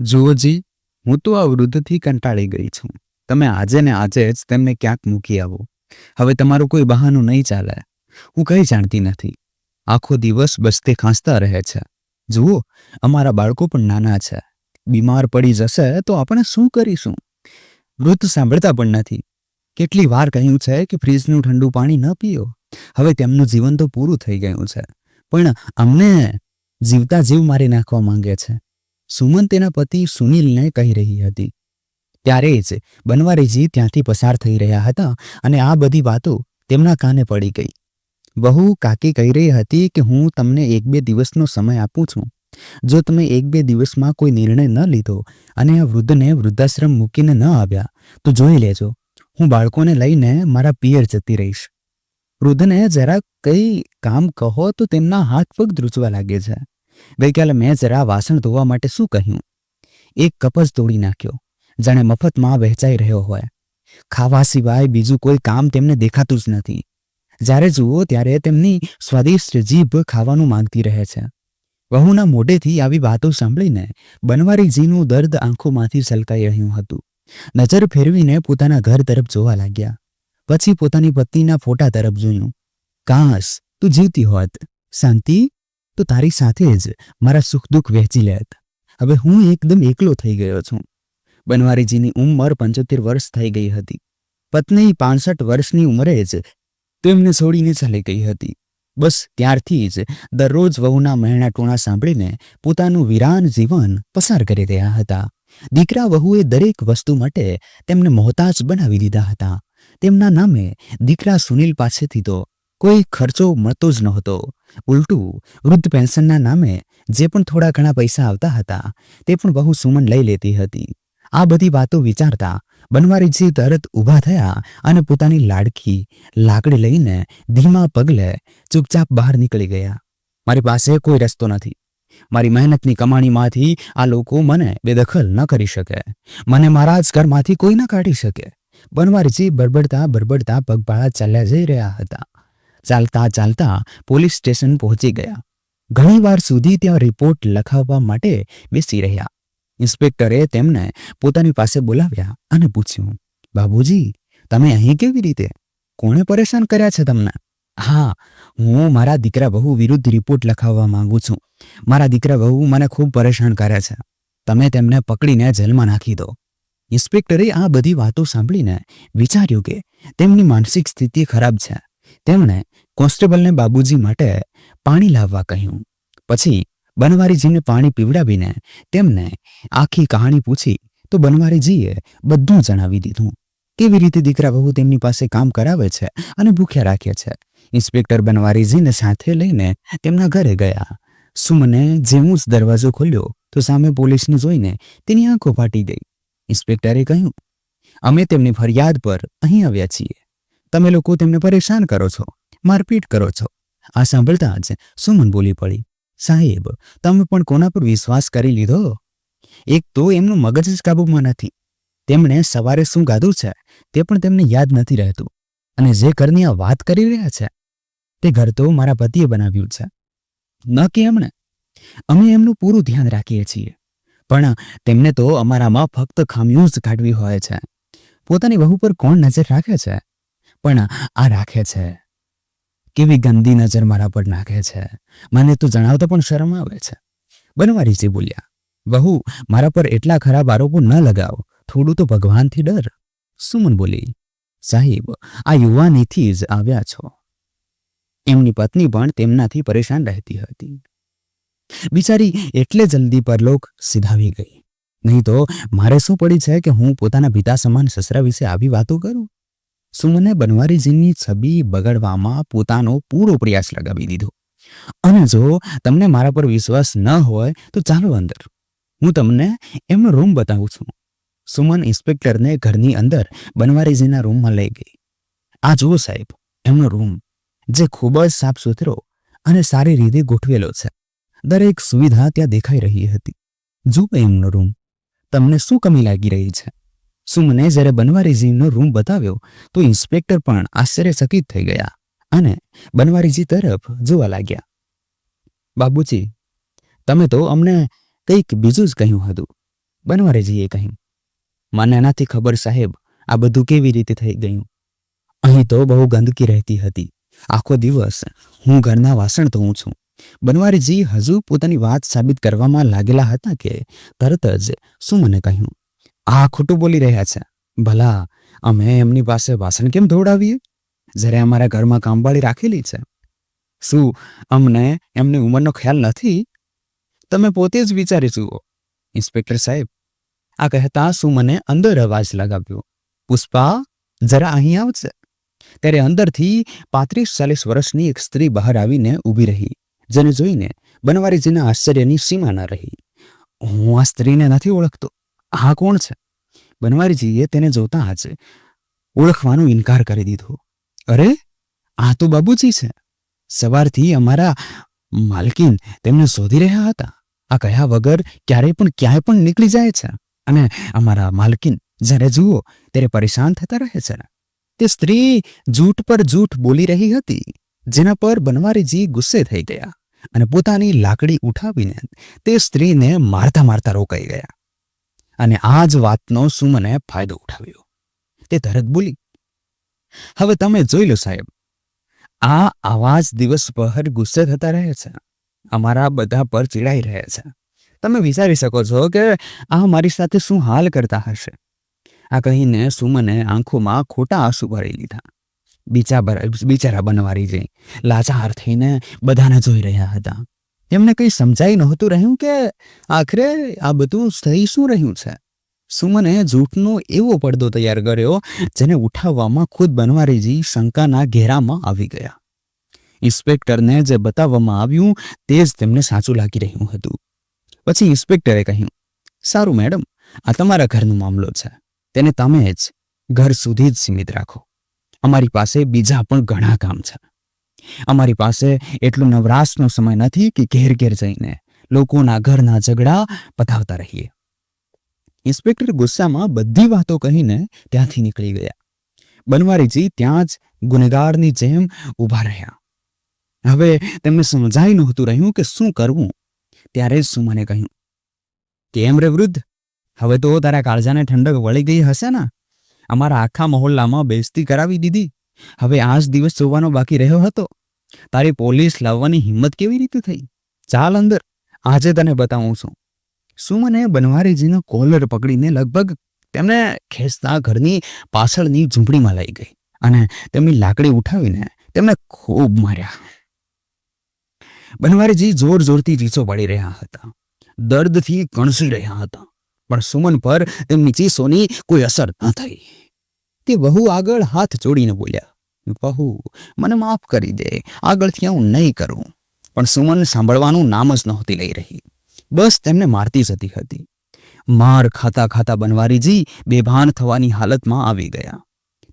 જુઓજી હું તો આ વૃદ્ધથી કંટાળી ગઈ છું. તમે આજે ને આજે જ તેમને ક્યાંક મૂકી આવો. હવે તમારું કોઈ બહાનું નહીં ચાલે. હું કંઈ જાણતી નથી. આખો દિવસ બસતે ખાંસતા રહે છે. જુઓ, અમારા બાળકો પણ નાના છે. બીમાર પડી જશે તો આપણે શું કરીશું? વૃદ્ધ સાંભળતા પણ નથી. કેટલી વાર કહ્યું છે કે ફ્રીજનું ઠંડુ પાણી ન પીઓ. હવે તેમનું જીવન તો પૂરું થઈ ગયું છે. પણ અમને જીવતા જીવ મારી નાખવા માંગે છે. સુમન તેના પતિ સુનિલને કહી રહી હતી. ત્યારે જ બનવારીજી ત્યાંથી પસાર થઈ રહ્યા હતા અને આ બધી વાતો તેમના કાને પડી ગઈ. વહુ કાકી કહી રહી હતી કે હું તમને એક બે દિવસનો સમય આપું છું. જો તમે એક બે દિવસમાં કોઈ નિર્ણય ન લીધો અને આ વૃદ્ધને વૃદ્ધાશ્રમ મૂકીને ન આવ્યા, તો જોઈ લેજો. હું બાળકોને લઈને મારા પિયર જતી રહીશ. વૃદ્ધને જરા કંઈ કામ કહો તો તેમના હાથ પગ ધ્રુજવા લાગે છે. ગઈકાલે મેં જરા વાસણ ધોવા માટે શું કહ્યું? એક કપ જ તોડી નાખ્યો. જાણે મફતમાં વહેંચાઈ રહ્યો હોય. ખાવા સિવાય બીજું કોઈ કામ તેમને દેખાતું જ નથી. જ્યારે જુઓ ત્યારે તેમની સ્વાદિષ્ટ જીભ ખાવાનું માંગતી રહે છે. વહુના મોઢેથી આવી વાતો સાંભળીને બનવારીજીનું દર્દ આંખોમાંથી છલકાઈ રહ્યું હતું. નજર ફેરવીને પોતાના ઘર તરફ જોવા લાગ્યા. પછી પોતાની પત્નીના ફોટા તરફ જોયું. કાશ તું જીવતી હોત. શાંતિ? તો તારી સાથે જ મારા સુખ દુઃખ વહેંચી લેત હવે હું એકદમ એકલો થઈ ગયો છું. બનવારીજીની ઉંમર પંચોતેર વર્ષ થઈ ગઈ હતી. પત્ની પાંસઠ વર્ષની ઉંમરે જ તેમને છોડીને ચાલી ગઈ હતી. બસ ત્યારથી જ દરરોજ વહુના મહેણા ટોણા સાંભળીને પોતાનું વિરાન જીવન પસાર કરી રહ્યા હતા. દીકરા વહુએ દરેક વસ્તુ માટે તેમને મોહતાજ બનાવી દીધા હતા. તેમના નામે દીકરા સુનિલ પાસેથી તો કોઈ ખર્ચો મળતો જ નહોતો. ઉલટું, વૃદ્ધ પેન્શનના નામે જે પણ થોડા ઘણા પૈસા આવતા હતા, તે પણ બહુ સુમન લઈ લેતી હતી. આ બધી વાતો વિચારતા બનવારીજી તરત ઊભા થયા અને પોતાની લાડકી, લાકડી લઈને ધીમા પગલે ચૂપચાપ બહાર નીકળી ગયા. મારી પાસે કોઈ રસ્તો નથી. મારી મહેનતની કમાણીમાંથી આ લોકો મને બેદખલ ન કરી શકે. મને મારા જ ઘરમાંથી કોઈ ન કાઢી શકે. બનવારીજી બરબડતા બરબડતા પગપાળા ચાલ્યા જઈ રહ્યા હતા. ચાલતા ચાલતા પોલીસ સ્ટેશન પહોંચી ગયા. ઘણીવાર સુધી ત્યાં રિપોર્ટ લખાવવા માટે બેસી રહ્યા. ઇન્સ્પેક્ટરે તેમને પોતાની પાસે બોલાવ્યા અને પૂછ્યું, બાબુજી, તમે અહીં કેવી રીતે? કોણે પરેશાન કર્યા છે તમને? હા, હું મારા દીકરા બહુ વિરુદ્ધ રિપોર્ટ લખાવવા માંગુ છું. મારા દીકરા બહુ મને ખૂબ પરેશાન કરે છે. તમે તેમને પકડીને જેલમાં નાખી દો. ઇન્સ્પેક્ટરે આ બધી વાતો સાંભળીને વિચાર્યું કે તેમની માનસિક સ્થિતિ ખરાબ છે. તેમણે કોન્સ્ટેબલને બાબુજી માટે પાણી લાવવા કહ્યું. પછી બનવારીજીને પાણી પીવડાવીને તેમને આખી કહાણી પૂછી તો બનવારીજીએ બધું જણાવી દીધું. કેવી રીતે દીકરા બહુ તેમની પાસે કામ કરાવે છે અને ભૂખ્યા રાખે છે? ઇન્સ્પેક્ટર બનવારીજીને સાથે લઈને તેમના ઘરે ગયા. સુમને જેવું જ દરવાજો ખોલ્યો તો સામે પોલીસને જોઈને તેની આંખો ફાટી ગઈ. ઇન્સ્પેક્ટરે કહ્યું, અમે તેમની ફરિયાદ પર અહીં આવ્યા છીએ. તમે લોકો તેમને પરેશાન કરો છો, મારપીટ કરો છો. આ સાંભળતા જ સુમન બોલી પડી, સાહેબ, તમે પણ કોના પર વિશ્વાસ કરી લીધો? એક તો એમનું મગજ જ કાબૂમાં નથી. તેમણે સવારે શું ગાધું છે તે પણ તેમને યાદ નથી રહેતું. અને જે ઘરની આ વાત કરી રહ્યા છે તે ઘર તો મારા પતિએ બનાવ્યું છે. ન કે એમણે. અમે એમનું પૂરું ધ્યાન રાખીએ છીએ. પણ તેમને તો અમારામાં ફક્ત ખામીઓ જ કાઢવી હોય છે. પોતાની વહુ પર કોણ નજર રાખે છે? પણ આ રાખે છે. કેવી ગંદી નજર મારા પર નાખે છે. મને તો જણાવતા પણ શરમ આવે છે. બનવારીજી બોલ્યા. બહુ મારા પર એટલા ખરાબ આરોપો ન લગાવો. થોડું તો ભગવાનથી ડર. સુમન બોલી, સાહેબ, આ યુવાનીથી જ આવ્યા છો. એમની પત્ની પણ તેમનાથી પરેશાન રહેતી હતી. બિચારી એટલે જલ્દી પરલોક સિધાવી ગઈ. નહીં તો મારે શું પડી છે કે હું પોતાના પિતા સમાન સસરા વિશે આવી વાતો કરું? સુમને બનવારીજીની છબી બગાડવામાં પોતાનો પૂરો પ્રયાસ લગાવી દીધો. અને જો તમને મારા પર વિશ્વાસ ન હોય, તો ચાલો અંદર. હું તમને એમનો રૂમ બતાવું છું. સુમન ઇન્સ્પેક્ટરને ઘરની અંદર બનવારીજીના રૂમમાં લઈ ગઈ. આ જુઓ સાહેબ, એમનો રૂમ, જે ખૂબ જ સાફ સુથરો અને સારી રીતે ગોઠવેલો છે. દરેક સુવિધા ત્યાં દેખાઈ રહી હતી. જુઓ એમનો રૂમ. તમને શું કમી લાગી રહી છે? સુમને જ્યારે બનવારીજીનો રૂમ બતાવ્યો, તો ઇન્સ્પેક્ટર પણ આશ્ચર્યચકિત થઈ ગયા અને બનવારીજી તરફ જોવા લાગ્યા. બાબુજી, તમે તો અમને કંઈક બીજું જ કહ્યું હતું, બનવારીજીએ કહ્યું. મને એનાથી ખબર સાહેબ, આ બધું કેવી રીતે થઈ ગયું? અહીં તો બહુ ગંદકી રહેતી હતી. આખો દિવસ હું ઘરના વાસણ ધોઉં છું. બનવારીજી હજુ પોતાની વાત સાબિત કરવામાં લાગેલા હતા કે તરત જ શું મને કહ્યું આ ખોટું બોલી રહ્યા છે. ભલા, અમે એમની પાસે વાસણ કેમ ધોવડાવીએ? જ્યારે અમારા ઘરમાં કામવાળી રાખેલી છે. શું અમને એમની ઉંમરનો ખ્યાલ નથી? તમે પોતે જ વિચારી જુઓ. ઇન્સ્પેક્ટર સાહેબ, આ કહેતા શું મને અંદર અવાજ લગાવ્યો? પુષ્પા, જરા અહીં આવશે ત્યારે અંદરથી પાંત્રીસ ચાલીસ વર્ષની એક સ્ત્રી બહાર આવીને ઊભી રહી, જેને જોઈને બનવારીજીના આશ્ચર્યની સીમા ન રહી. હું આ સ્ત્રીને નથી ઓળખતો. આ કોણ છે? બનવારીજીએ તેને જોતા જ ઓળખવાનો ઇનકાર કરી દીધો. અરે, આ તો બાબુજી છે. સવારથી અમારા માલકીન તેમને શોધી રહ્યા હતા. આ કહ્યા વગર ક્યારેય પણ ક્યાંય પણ નીકળી જાય છે. અને અમારા માલકીન, જ્યારે જુઓ, ત્યારે પરેશાન થતા રહે છે. તે સ્ત્રી જૂઠ પર જૂઠ બોલી રહી હતી, જેના પર બનવારીજી ગુસ્સે થઈ ગયા અને પોતાની લાકડી ઉઠાવીને તે સ્ત્રીને મારતા મારતા રોકાઈ ગયા. અને આ જ વાતનો સુમને ફાયદો ઉઠાવ્યો. તે તરત બોલી, હવે તમે જોઈ લો સાહેબ, આ આવાજ દિવસભર ગુસ્સે થતા રહે છે. અમારા બધા પર ચીડાઈ રહે છે. તમે વિચારી શકો છો કે આ મારી સાથે શું હાલ કરતા હશે. આ કહીને સુમને આંખોમાં ખોટા આંસુ ભરી લીધા. બીચા બિચારા બનવારી જઈ લાચાર થઈને બધાને જોઈ રહ્યા હતા. તેમને કંઈ સમજાઈ નહોતું રહ્યું કે આખરે આ બધું થઈ શું રહ્યું છે? સુમને જૂઠનો એવો પડદો તૈયાર કર્યો, જેને ઉઠાવવામાં ખુદ બનવારીજી શંકાના ઘેરામાં આવી ગયા. ઇન્સ્પેક્ટરને જે બતાવવામાં આવ્યું, તે જ તેમને સાચું લાગી રહ્યું હતું. પછી ઇન્સ્પેક્ટરે કહ્યું, સારું મેડમ, આ તમારા ઘરનો મામલો છે. તેને તમે જ ઘર સુધી જ સીમિત રાખો. અમારી પાસે બીજા પણ ઘણા કામ છે. અમારી પાસે એટલો નવરાશનો સમય નથી કે ઘેર ઘેર જઈને લોકોના ઘરના ઝઘડા પતાવતા રહીએ. ઇન્સ્પેક્ટર ગુસ્સામાં બધી વાતો કહીને ત્યાંથી નીકળી ગયા. બનવારીજી ત્યાં જ ગુનેગારની જેમ ઊભા રહ્યા. હવે તેમને સમજાઈ નહોતું રહ્યું કે શું કરવું. ત્યારે સુમને કહ્યું, કેમ રે વૃદ્ધ? હવે તો તારા કાળજાને ઠંડક વળી ગઈ હશે ને? અમારા આખા મહોલ્લામાં બેસ્તી કરાવી દીધી. હવે આ જ દિવસ જોવાનો બાકી રહ્યો હતો? તારી પોલીસ લાવવાની હિંમત કેવી રીતે થઈ? ચાલ અંદર, આજે તને બતાવું છું. સુમને બનવારીજીનો કોલર પકડીને લગભગ તેમને ખેંચતા ઘરની પાછળની ઝૂંપડીમાં લઈ ગઈ અને તેમની લાકડી ઉઠાવીને તેમને ખૂબ માર્યા. બનવારીજી જોર જોરથી ચીસો પાડી રહ્યા હતા. દર્દથી કણસી રહ્યા હતા. પણ સુમન પર તેમની ચીસોની કોઈ અસર ન થઈ. તે બહુ આગળ હાથ જોડીને બોલ્યા બહુ મને માફ કરી દે, આગળથી હું નહીં કરું. પણ સુમન સાંભળવાનું નામ જ નહોતી લઈ રહી. બસ તેમને મારતી જતી હતી. માર ખાતા ખાતા બનવારીજી બેભાન થવાની હાલતમાં આવી ગયા.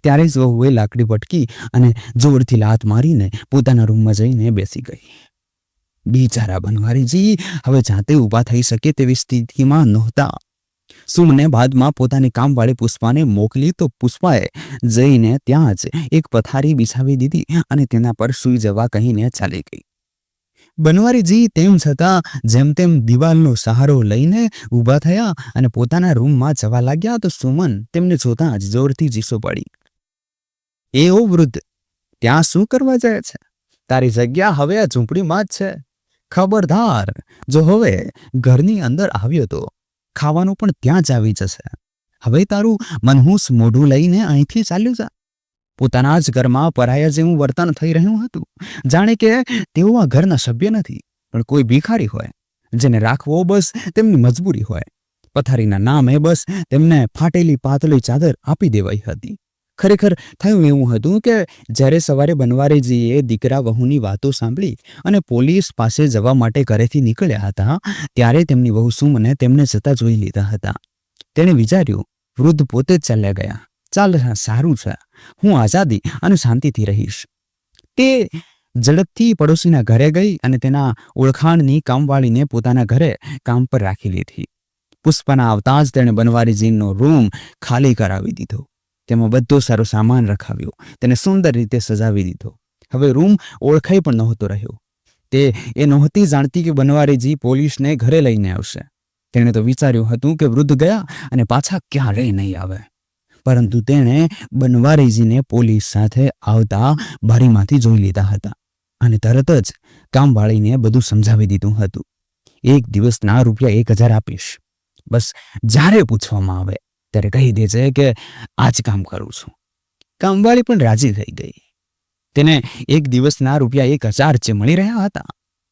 ત્યારે જ વહુએ લાકડી પટકી અને જોરથી લાત મારીને પોતાના રૂમમાં જઈને બેસી ગઈ. બિચારા બનવારીજી, હવે જાતે ઊભા થઈ શકે તેવી સ્થિતિમાં નહોતા. સુમને બાદમાં પોતાની કામવાળી પુષ્પાને મોકલી તો પુષ્પાએ જઈને ત્યાં જ એક પથારી બિછાવી દીધી અને તેના પર સૂઈ જવા કહીને ચાલી ગઈ. બનવારીજી, તેમ છતાં જેમ તેમ દિવાલનો સહારો લઈને ઊભા થયા અને પોતાના રૂમમાં જવા લાગ્યા તો સુમન તેમને જોતા જ જોરથી ચીસો પડી. એ ઓ વૃદ્ધ, ત્યાં શું કરવા જાય છે? તારી જગ્યા હવે આ ઝૂંપડીમાં જ છે. ખબરદાર, જો હવે ઘરની અંદર આવ્યો તો ખાવાનું પણ ત્યાં જ આવી જશે. હવે તારું મનહૂસ મોઢું લઈને અહીંથી ચાલ્યું જા. પોતાના જ ઘરમાં પરાયા જેવું વર્તન થઈ રહ્યું હતું. જાણે કે તેઓ આ ઘરના સભ્ય નથી, પણ કોઈ ભિખારી હોય, જેને રાખવો બસ તેમની મજબૂરી હોય. પથારીના નામે બસ તેમને ફાટેલી પાતળી ચાદર આપી દેવાઈ હતી. ખરેખર થયું એવું હતું કે જ્યારે સવારે બનવારીજીએ દીકરા વહુની વાતો સાંભળી અને પોલીસ પાસે જવા માટે ઘરેથી નીકળ્યા હતા, ત્યારે તેમની વહુ સુમને તેમને જતા જોઈ લીધા હતા. તેણે વિચાર્યું, વૃદ્ધ પોતે જ ચાલ્યા ગયા. ચાલ, સારું છે. હું આઝાદી અને શાંતિથી રહીશ. તે ઝડપથી પડોશીના ઘરે ગઈ અને તેના ઓળખાણની કામવાળીને પોતાના ઘરે કામ પર રાખી લીધી. પુષ્પના આવતા જ તેણે બનવારીજીનો રૂમ ખાલી કરાવી દીધો. તેમાં બધો સારો સામાન રખાવ્યો. તેને સુંદર રીતે સજાવી દીધો. હવે રૂમ ઓળખાઈ પણ નહોતો રહ્યો. તે એ નહોતી જાણતી કે બનવારીજી પોલીસને ઘરે લઈને આવશે. તેણે તો વિચાર્યું હતું કે વૃદ્ધ ગયા અને પાછા ક્યારેય નહીં આવે. પરંતુ તેણે બનવારીજીને પોલીસ સાથે આવતા બારીમાંથી જોઈ લીધા હતા અને તરત જ કામવાળીને બધું સમજાવી દીધું હતું. એક દિવસના રૂપિયા એક હજાર આપીશ. બસ જ્યારે પૂછવામાં આવે ત્યારે કહી દે છે કે આ જ કામ કરું છું. કામવાળી પણ રાજી થઈ ગઈ. તેને એક દિવસના રૂપિયા એક હજાર જે મળી રહ્યા હતા,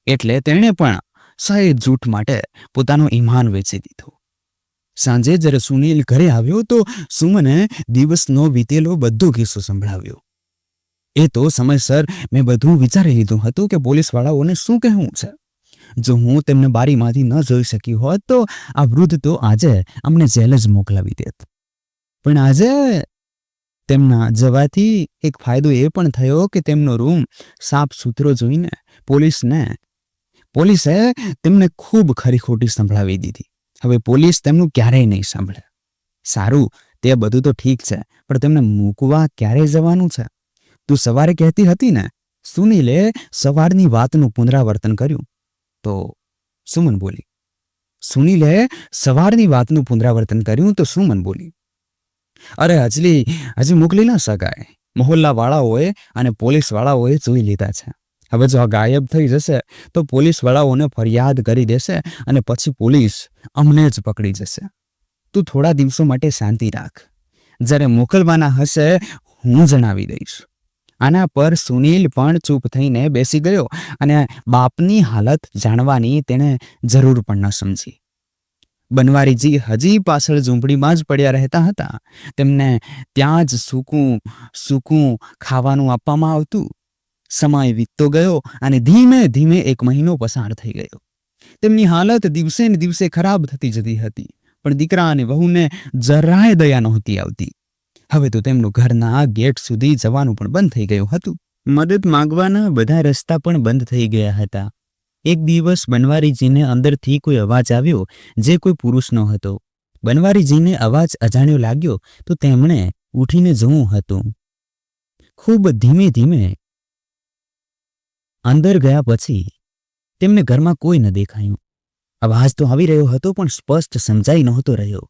એટલે તેણે પણ સહેજ જૂઠ માટે પોતાનું ઈમાન વેચી દીધું. સાંજે જ્યારે સુનિલ ઘરે આવ્યો તો સુમને દિવસનો વીતેલો બધો કિસ્સો સંભળાવ્યો. એ તો સમયસર મેં બધું વિચારી લીધું હતું કે પોલીસવાળાઓને શું કહેવું છે? જો હું તેમને બારીમાંથી ન જોઈ શકી હોત, તો આ વૃદ્ધ તો આજે અમને જેલ જ મોકલાવી દેત. પણ આજે તેમના જવાથી એક ફાયદો એ પણ થયો કે તેમનો રૂમ સાફ સુથરો જોઈને પોલીસને, પોલીસે તેમને ખૂબ ખરી ખોટી સંભળાવી દીધી. હવે પોલીસ તેમનું ક્યારેય નહીં સાંભળે. સારું, તે બધું તો ઠીક છે, પણ તેમને મૂકવા ક્યારે જવાનું છે? તું સવારે કહેતી હતી ને, સુનીલે સવારની વાતનું પુનરાવર્તન કર્યું. તો સુમન બોલી, સુનીલે સવારની વાતનું પુનરાવર્તન કર્યું તો સુમન બોલી, અરે હજલી હજી મોકલી ના શકાય. મહોલ્લાવાળાઓએ અને પોલીસવાળાઓએ જોઈ લીધા છે. હવે જો આ ગાયબ થઈ જશે, તો પોલીસવાળાઓને ફરિયાદ કરી દેશે અને પછી પોલીસ અમને જ પકડી જશે. તું થોડા દિવસો માટે શાંતિ રાખ. જ્યારે મોકલવાના હશે, હું જણાવી દઈશ. આના પર સુનીલ પણ ચૂપ થઈને બેસી ગયો અને બાપની હાલત જાણવાની તેણે જરૂર પણ ન સમજી. બનવારીજી હજી પાછળ ઝૂંપડીમાં જ પડ્યા રહેતા હતા. તેમને ત્યાં જ સૂકું સૂકું ખાવાનું આપવામાં આવતું. સમય વીતતો ગયો અને ધીમે ધીમે એક મહિનો પસાર થઈ ગયો. તેમની હાલત દિવસે ને દિવસે ખરાબ થતી જતી હતી, પણ દીકરા અને વહુને જરાય દયા નહોતી આવતી. હવે તો તેમનું ઘરના ગેટ સુધી જવાનું પણ બંધ થઈ ગયું હતું. મદદ માંગવાના બધા રસ્તા પણ બંધ થઈ ગયા હતા. એક દિવસ બનવારીજીને અંદરથી કોઈ અવાજ આવ્યો જે કોઈ પુરુષનો હતો બનવારીજીને અવાજ અજાણ્યો લાગ્યો તો તેમણે ઉઠીને જોવું હતું. ખૂબ ધીમે ધીમે અંદર ગયા પછી તેમને ઘરમાં કોઈ ન દેખાયું. અવાજ તો આવી રહ્યો હતો પણ સ્પષ્ટ સમજાઈ નહોતો રહ્યો.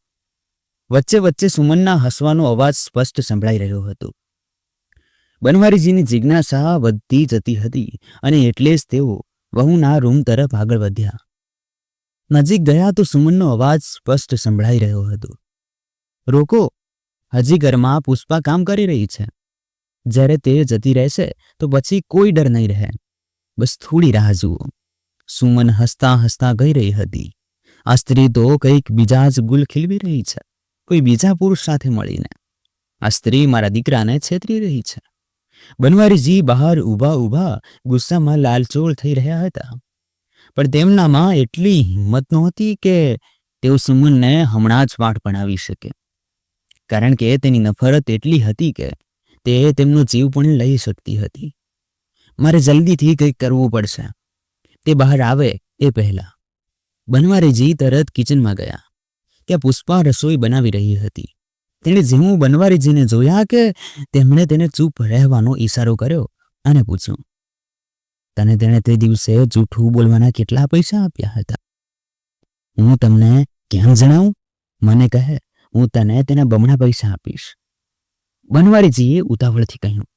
વચ્ચે વચ્ચે સુમનના હસવાનો અવાજ સ્પષ્ટ સંભળાઈ રહ્યો હતો. બનવારીજીની જિજ્ઞાસા વધતી જતી હતી અને એટલે જ તેઓ વહુના રૂમ તરફ આગળ વધ્યા. નજીક ગયા તો સુમનનો અવાજ સ્પષ્ટ સંભળાઈ રહ્યો હતો. રોકો, હજી ઘરમાં પુષ્પા કામ કરી રહી છે. જ્યારે તે જતી રહેશે તો પછી કોઈ ડર નહીં રહે. બસ થોડી રાહ જુઓ. સુમન હસતા હસતા ગઈ રહી હતી. આ સ્ત્રી તો કંઈક બીજા જ ગુલ ખીલવી રહી છે. કોઈ બીજા પુરુષ સાથે મળીને. આ સ્ત્રી મારા દીકરાને છેતરી રહી છે. બનવારીજી બહાર ઊભા ઊભા ગુસ્સામાં લાલચોળ થઈ રહ્યા હતા. પણ તેમનામાં એટલી હિંમત નહોતી કે તેઓ સુમનને હમણાં જ પાઠ ભણાવી શકે. કારણ કે તેની નફરત એટલી હતી કે તે તેમનો જીવ પણ લઈ શકતી હતી. મારે જલ્દીથી કંઈક કરવું પડશે. તે બહાર આવે એ પહેલા. બનવારીજી તરત કિચનમાં ગયા. ત્યાં પુષ્પા રસોઈ બનાવી રહી હતી. તેણે ઝીમું બનવારીજીને જોયા કે તેમણે તેને ચૂપ રહેવાનો ઈશારો કર્યો અને પૂછ્યું, તને તેણે તે દિવસે જૂઠું બોલવાના કેટલા પૈસા આપ્યા હતા? હું તમને કેમ જણાવું? મને કહે, હું તને તેના બમણા પૈસા આપીશ. બનવારીજીએ ઉતાવળથી કહ્યું,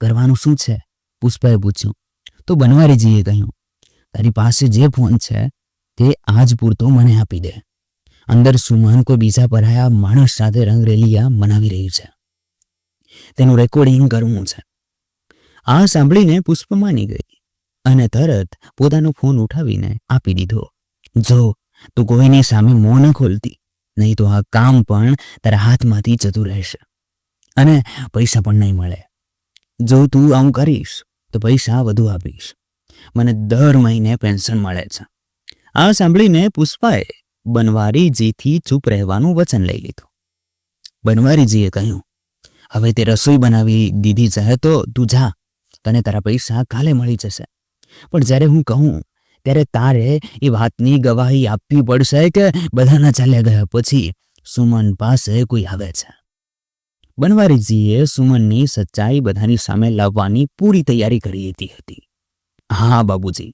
કરવાનું શું છે? પુષ્પાએ પૂછ્યું, તો બનવારીજીએ કહ્યું, તારી પાસે જે ફોન છે તે આજ પૂરતો મને આપી દે. અંદર સુમન કોઈ બીજા પરાયા માણસ સાથે રંગરેલિયા મનાવી રહ્યું છે. તેનું રેકોર્ડિંગ કરવું છે. આ સાંભળીને પુષ્પ માની ગઈ અને તરત પોતાનો ફોન ઉઠાવીને આપી દીધો. જો, તું કોઈની સામે મોં ન ખોલતી, નહીં તો આ કામ પણ તારા હાથમાંથી જતું રહેશે અને પૈસા પણ નહીં મળે. જો તું આવું કરીશ, તો પૈસા વધુ આપીશ. મને દર મહિને પેન્શન મળે છે. આ સાંભળીને પુષ્પાએ બનવારીજીથી ચૂપ રહેવાનું વચન લઈ લીધું. બનવારીજીએ કહ્યું, હવે તે રસોઈ બનાવી દીધી છે તો તું જા, તને તારા પૈસા કાલે મળી જશે. પણ જ્યારે હું કહું, ત્યારે તારે એ વાતની ગવાહી આપવી પડશે કે બધાના ચાલ્યા ગયા પછી સુમન પાસે કોઈ આવે છે. બનવારીજીએ સુમનની સચ્ચાઈ બધાની સામે લાવવાની પૂરી તૈયારી કરી હતી. હા બાબુજી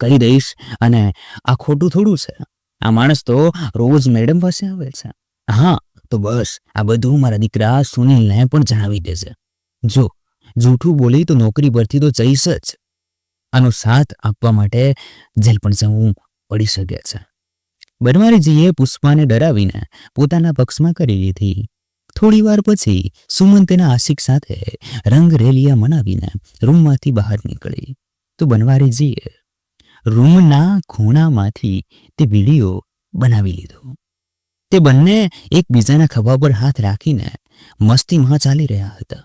કહી દઈશ અને આ ખોટું થોડું છે. આ માણસ તો રોજ મેડમ પાસે આવે છે. હા, તો બસ, આ બધું મારા દીકરા સુનિલને પણ જણાવી દેશે જો, જૂઠું બોલી તો નોકરી પરથી તો જઈશ જ. આનો સાથ આપવા માટે જેલ પણ જવું પડી શકે છે. બનવારીજીએ પુષ્પાને ડરાવીને પોતાના પક્ષમાં કરી લીધી. થોડી વાર પછી સુમન તેના આશિક સાથે રંગ રેલિયા મનાવીને રૂમમાંથી બહાર નીકળી. તો બનવારીજીએ રૂમના ખૂણામાંથી તે વીડિયો બનાવી લીધો. તે બંને એકબીજાના ખભા પર હાથ રાખીને મસ્તીમાં ચાલી રહ્યા હતા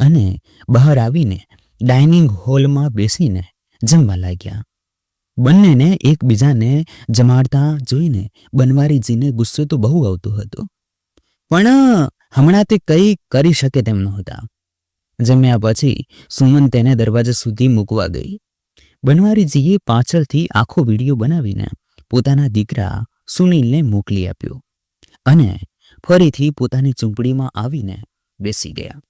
અને બહાર આવીને ડાઇનિંગ હોલમાં બેસીને જમવા લાગ્યા. બંનેને એકબીજાને જમાડતા જોઈને બનવારીજીને ગુસ્સો તો બહુ આવતો હતો, પણ હમણાં તે કંઈ કરી શકે તેમ નહોતા. જમ્યા પછી સુમન તેને દરવાજા સુધી મૂકવા ગઈ. બનવારીજીએ પાછળથી આખો વીડિયો બનાવીને પોતાના દીકરા સુનિલને મોકલી આપ્યો અને ફરીથી પોતાની ઝૂંપડીમાં આવીને બેસી ગયા.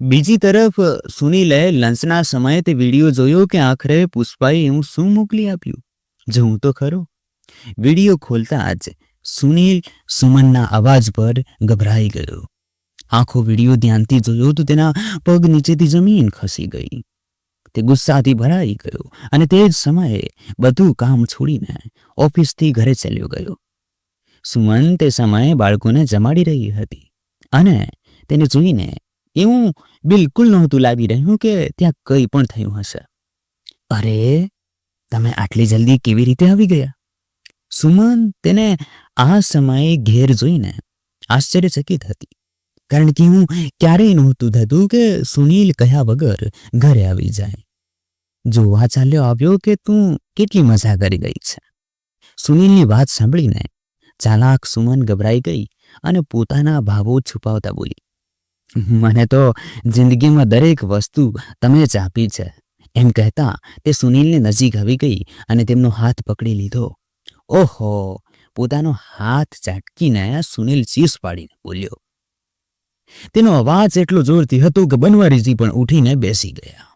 બીજી તરફ સુનિલે લંચના સમયે તે વીડિયો જોયો કે આખરે પુષ્પાએ એવું શું મોકલી આપ્યું? જોઉં તો ખરો. વીડિયો ખોલતા જ સુનિલ સુમનના અવાજ પર ગભરાઈ ગયો. આખો વીડિયો ધ્યાનથી જોયો તો તેના પગ નીચેથી જમીન ખસી ગઈ. તે ગુસ્સાથી ભરાઈ ગયો અને તે જ સમયે બધું કામ છોડીને ઓફિસથી ઘરે ચાલ્યો ગયો. સુમન તે સમયે બાળકોને જમાડી રહી હતી અને તેને જોઈને એવું બિલકુલ નહોતું લાગી રહ્યું કે ત્યાં કંઈ પણ થયું હશે. અરે, તમે આટલી જલ્દી કેવી રીતે આવી ગયા? સુમન તેને આ સમયે ઘેર જોઈને આશ્ચર્યચકિત હતી. કારણ કે હું ક્યારેય નહોતું થતું કે સુનિલ કહ્યા વગર ઘરે આવી જાય. જોવા ચાલ્યો આવ્યો કે તું કેટલી મજા કરી ગઈ છે? સુનિલની વાત સાંભળીને ચાલાક સુમન ગભરાઈ ગઈ અને પોતાના ભાવો છુપાવતા બોલી, મને તો જિંદગીમાં દરેક વસ્તુ તમે જ આપી છે. એમ કહેતા તે સુનિલને નજીક આવી ગઈ અને તેમનો હાથ પકડી લીધો. ઓહો, પોતાનો હાથ ચાટકીને સુનિલ ચીસ પાડીને બોલ્યો તેનો અવાજ એટલો જોરથી હતો કે બનવારીજી પણ ઉઠીને બેસી ગયા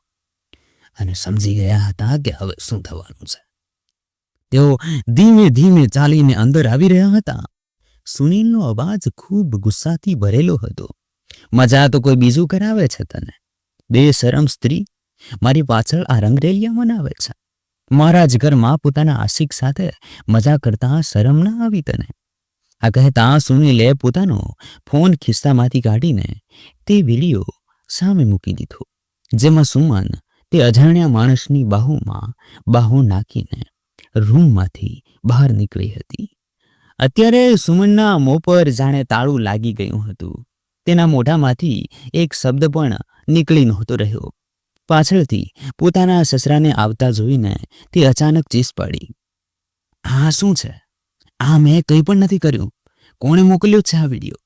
અને સમજી ગયા હતા કે હવે શું થવાનું છે. તેઓ ધીમે ધીમે ચાલીને અંદર આવી રહ્યા હતા. સુનિલનો અવાજ ખૂબ ગુસ્સાથી ભરેલો હતો. મજા તો કોઈ બીજું કરાવે છે તને? બે શરમ સ્ત્રી, મારી પાછળ આ રંગરેલિયા મનાવે છે. મારા જ ઘરમાં પોતાના આશિક સાથે મજા કરતા શરમ ના આવી તને? આ કહેતા સુનિલે પોતાનો ફોન ખિસ્સામાંથી કાઢીને તે વીડિયો સામે મૂકી દીધો, જેમાં સુમન તે અજાણ્યા માણસની બાહુમાં બાહુ નાખીને રૂમમાંથી બહાર નીકળી હતી. અત્યારે સુમનના મોં પર જાણે તાળું લાગી ગયું હતું. તેના મોઢામાંથી એક શબ્દ પણ નીકળી નહોતો રહ્યો. પાછળથી પોતાના સસરાને આવતા જોઈને તે અચાનક ચીસ પડી. હા, શું છે? આ મેં કંઈ પણ નથી કર્યું. કોણે મોકલ્યો છે આ વીડિયો?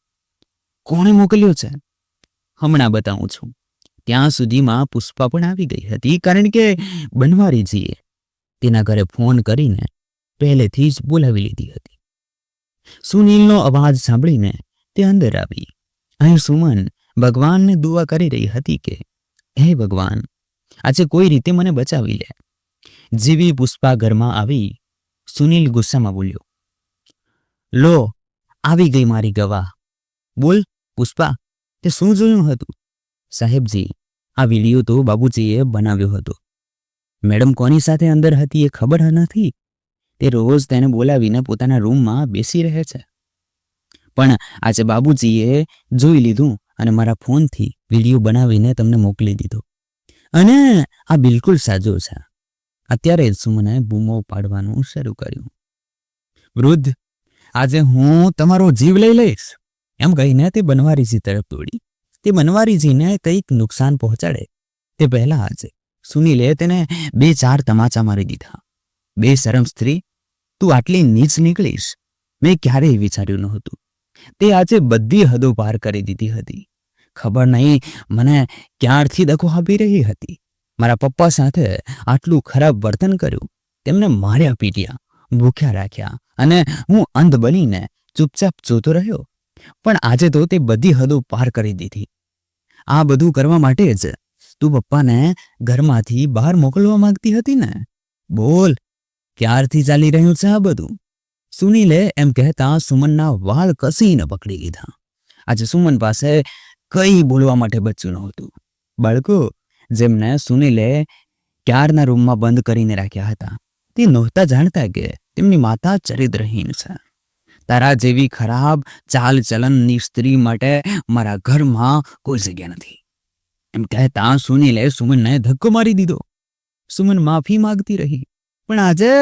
કોણે મોકલ્યો છે? હમણાં બતાવું છું. ત્યાં સુધીમાં પુષ્પા પણ આવી ગઈ હતી, કારણ કે બનવારીજીએ તેના ઘરે ફોન કરીને પહેલેથી જ બોલાવી લીધી હતી. સુનિલનો અવાજ સાંભળીને તે અંદર આવી. અહીં સુમન ભગવાનને દુઆ કરી રહી હતી કે, હે ભગવાન, આજે કોઈ રીતે મને બચાવી લે. જેવી પુષ્પા ઘરમાં આવી, સુનિલ ગુસ્સામાં બોલ્યો લો, આવી ગઈ મારી ગવાહ. બોલ, પુષ્પા, તે શું જોયું હતું? સાહેબજી, આ વીડિયો તો બાબુજીએ બનાવ્યો હતો. મેડમ કોની સાથે અંદર હતી એ ખબર નથી? તે રોજ તેને બોલાવીને પોતાના રૂમમાં બેસી રહે છે. પણ આજે બાબુજીએ જોઈ લીધું અને મારા ફોનથી વીડિયો બનાવીને તમને મોકલી દીધો. અને આ બિલકુલ સાજો છે. અત્યારે જ સુમને બૂમો પાડવાનું શરૂ કર્યું. વૃદ્ધ આજે હું તમારો જીવ લઈ લઈશ. એમ કહીને તે બનવારીજી તરફ દોડી. તે બનવારીજીને કંઈક નુકસાન પહોંચાડે. તે પહેલા જ સુનિલે તેને બે ચાર તમાચા મારી દીધા. બે શરમ સ્ત્રી, તું આટલી નીચ નીકળીશ. મેં ક્યારેય વિચાર્યું નહોતું. તે આજે બધી હદો પાર કરી દીધી હતી. ખબર નહીં, મને ક્યારથી દખો આપી રહી હતી. મારા પપ્પા સાથે આટલું ખરાબ વર્તન કર્યું. તેમને માર્યા પીટ્યા. ભૂખ્યા રાખ્યા અને હું અંધ બનીને ચૂપચાપ જોતો રહ્યો. પણ આજે તો તે બધી હદો પાર કરી દીધી. આ બધું કરવા માટે જ તું પપ્પાને ઘરમાંથી બહાર મોકલવા માંગતી હતી ને? બોલ, ક્યારથી ચાલી રહ્યું છે આ બધું? સુનીલે એમ કહેતા સુમનના વાળ કસીને પકડી લીધા. આજે સુમન પાસે કંઈ બોલવા માટે બચ્યું નહોતું. બાળકો, જેમને સુનીલે ક્યારના રૂમમાં બંધ કરીને રાખ્યા હતા? તે નહોતા જાણતા કે તેમની માતા ચરિત્રહીન છે. તારા જેવી ખરાબ ચાલ સ્ત્રી માટે મારા ઘરમાં કોઈ જગ્યા નથી. એમ કહેતા સુનીલે સુમનને ધક્કો મારી દીધો. સુમન માફી માંગતી રહી. પણ આજે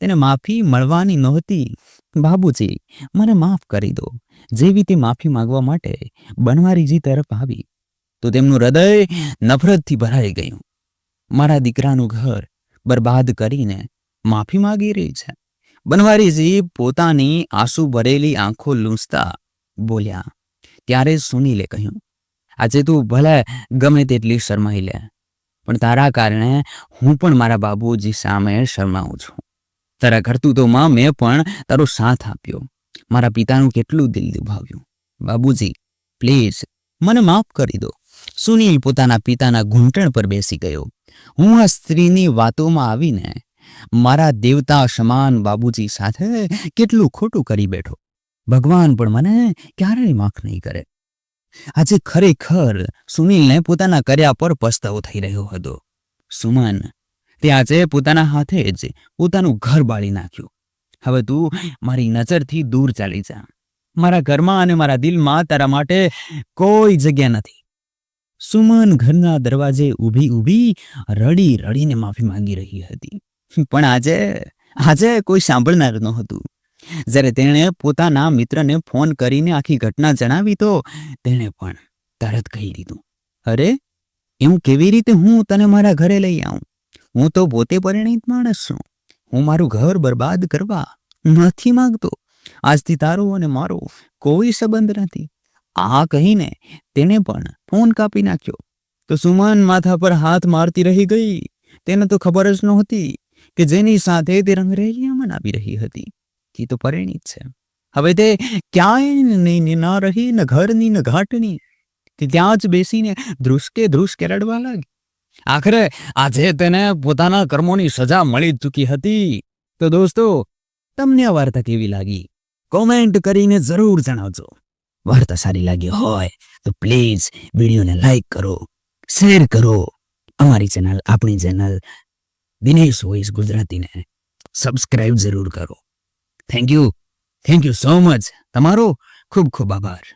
તેને માફી મળવાની નહોતી. બાબુજી, મને માફ કરી દો. જેવી તે માફી માંગવા માટે બનવારીજી તરફ આવી, તો તેમનું હૃદય નફરતથી ભરાઈ ગયું. મારા દીકરાનું ઘર બરબાદ કરીને માફી માંગી રહી છે. બનવારીજી પોતાની આંસુ ભરેલી આંખો લૂંસતા બોલ્યા, ત્યારે સુનીલે કહ્યું, આજે તું ભલે ગમે તેટલી શરમાઈ લે, પણ તારા કારણે હું પણ મારા બાબુજી સામે શરમાવું છું. તારા કરતૂતોમાં મેં પણ તારો સાથ આપ્યો. મારા પિતાનું કેટલું દિલ દુભાવ્યું. બાબુજી, પ્લીઝ, મને માફ કરી દો. સુનીલ પોતાના પિતાના ઘૂંટણ પર બેસી ગયો. હું આ સ્ત્રીની વાતોમાં આવીને મારા દેવતા સમાન બાબુજી સાથે કેટલું ખોટું કરી બેઠો. ભગવાન પણ મને ક્યારેય માફ નહીં કરે. આજે ખરેખર સુનિલને પોતાના કર્યા પર પસ્તાવો થઈ રહ્યો હતો. સુમન, તે આજે પોતાના હાથે જ પોતાનું ઘર બાળી નાખ્યું. હવે તું મારી નજરથી દૂર ચાલી જા. મારા ઘરમાં અને મારા દિલમાં તારા માટે કોઈ જગ્યા નથી. સુમન ઘરના દરવાજે ઊભી ઊભી રડી રડીને માફી માંગી રહી હતી. પણ આજે આજે કોઈ સાંભળનાર નહોતું. જ્યારે તેણે પોતાના મિત્રને ફોન કરીને આખી ઘટના જણાવી તો તેણે પણ તરત કહી દીધું, અરે, એમ કેવી રીતે હું તને મારા ઘરે લઈ આવું? હું તો પોતે પરિણીત માણસ છું. હું મારું ઘર બરબાદ કરવા નથી માંગતો. આજથી તારો અને મારો કોઈ સંબંધ નથી. આ કહીને તેને પણ ફોન કાપી નાખ્યો. તો સુમન માથા પર હાથ મારતી રહી ગઈ. તેને તો ખબર જ નહોતી કે જેની સાથે તે રંગરેલિયા મનાવી રહી હતી. તે તો પરિણીત છે. હવે તે ક્યાંય ના રહી, ને ઘરની, ને ઘાટની. તે ત્યાં જ બેસીને ધ્રુસકે ધ્રુસકે રડવા લાગી. આખરે આજે તેને પોતાના કર્મોની સજા મળી ચૂકી હતી. તો દોસ્તો, તમને આ વાર્તા કેવી લાગી? કોમેન્ટ કરીને જરૂર જણાવજો. વાર્તા સારી લાગી હોય તો પ્લીઝ વિડીયોને લાઈક કરો, શેર કરો. અમારી ચેનલ, આપણી ચેનલ દિનેશ વોઇસ ગુજરાતીને સબસ્ક્રાઇબ જરૂર કરો. Thank you thank you so much તમારો ખૂબ ખૂબ આભાર.